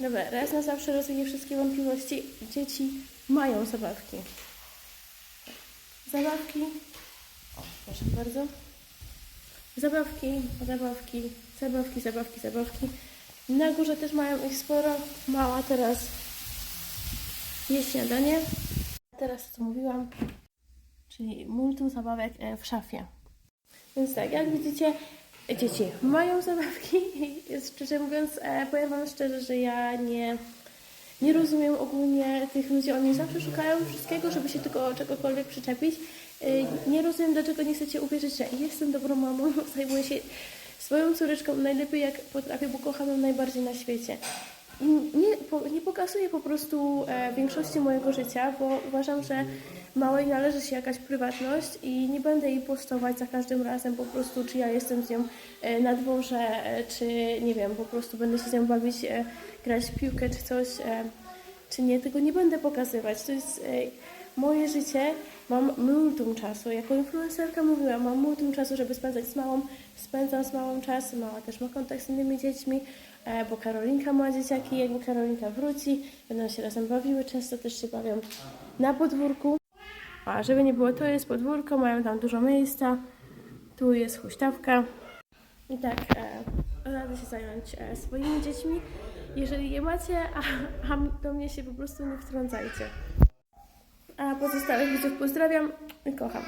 Dobra, raz na zawsze rozwieję wszystkie wątpliwości. Dzieci mają zabawki. Zabawki. O, proszę bardzo. Zabawki, zabawki, zabawki, zabawki, zabawki. Na górze też mają ich sporo. Mała teraz je śniadanie. Teraz co mówiłam, czyli multum zabawek e, w szafie. Więc tak, jak widzicie, dzieci mają zabawki szczerze mówiąc, e, powiem Wam szczerze, że ja nie, nie rozumiem ogólnie tych ludzi. Oni zawsze szukają wszystkiego, żeby się tylko czegokolwiek przyczepić. E, Nie rozumiem, dlaczego nie chcecie uwierzyć, że jestem dobrą mamą, zajmuję się swoją córeczką najlepiej jak potrafię, bo kocham ją najbardziej na świecie. Nie, po, nie pokazuję po prostu e, większości mojego życia, bo uważam, że małej należy się jakaś prywatność i nie będę jej postować za każdym razem po prostu, czy ja jestem z nią e, na dworze, e, czy nie wiem, po prostu będę się z nią bawić, e, grać w piłkę, czy coś, e, czy nie, tego nie będę pokazywać. To jest e, moje życie, mam multum czasu. Jako influencerka mówiłam, mam multum czasu, żeby spędzać z małą, spędzam z małą czas, mała też ma kontakt z innymi dziećmi, bo Karolinka ma dzieciaki, jakby Karolinka wróci, będą się razem bawiły, często też się bawią na podwórku. A żeby nie było, to jest podwórko, mają tam dużo miejsca, tu jest huśtawka. I tak, e, radzę się zająć e, swoimi dziećmi. Jeżeli je macie, a, a do mnie się po prostu nie wtrącajcie. A pozostałych widzów pozdrawiam i kocham.